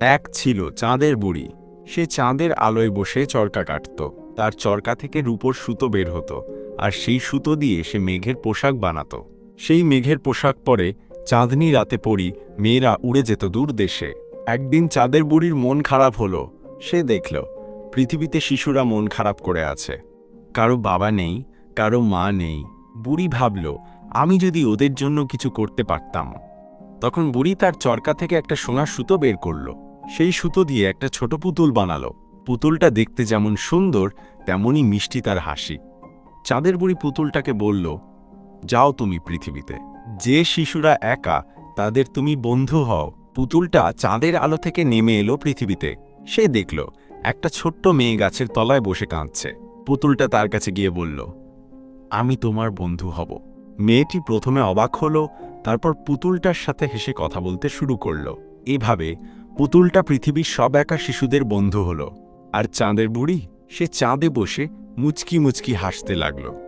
এক ছিল চাঁদের বুড়ি। সে চাঁদের আলোয় বসে চরকা কাটত। তার চরকা থেকে রূপোর সুতো বের হতো আর সেই সুতো দিয়ে সে মেঘের পোশাক বানাত। সেই মেঘের পোশাক পরে চাঁদনি রাতে পড়ি মেয়েরা উড়ে যেত দূর দেশে। একদিন চাঁদের বুড়ির মন খারাপ হলো। সে দেখল, পৃথিবীতে শিশুরা মন খারাপ করে আছে। কারও বাবা নেই, কারও মা নেই। বুড়ি ভাবল, আমি যদি ওদের জন্য কিছু করতে পারতাম। তখন বুড়ি তার চরকা থেকে একটা সোনার সুতো বের করল। সেই সুতো দিয়ে একটা ছোট পুতুল বানালো। পুতুলটা দেখতে যেমন সুন্দর, তেমনই মিষ্টি তার হাসি। চাঁদের বুড়ি পুতুলটাকে বলল, যাও তুমি পৃথিবীতে। যে শিশুরা একা, তাদের তুমি বন্ধু হও। পুতুলটা চাঁদের আলো থেকে নেমে এলো পৃথিবীতে। সে দেখল, একটা ছোট্ট মেয়ে গাছের তলায় বসে কাঁদছে। পুতুলটা তার কাছে গিয়ে বলল, আমি তোমার বন্ধু হব। মেয়েটি প্রথমে অবাক হলো, তারপর পুতুলটার সাথে হেসে কথা বলতে শুরু করল। এভাবে পুতুলটা পৃথিবীর সব একা শিশুদের বন্ধু হলো। আর চাঁদের বুড়ি, সে চাঁদে বসে মুচকি মুচকি হাসতে লাগল।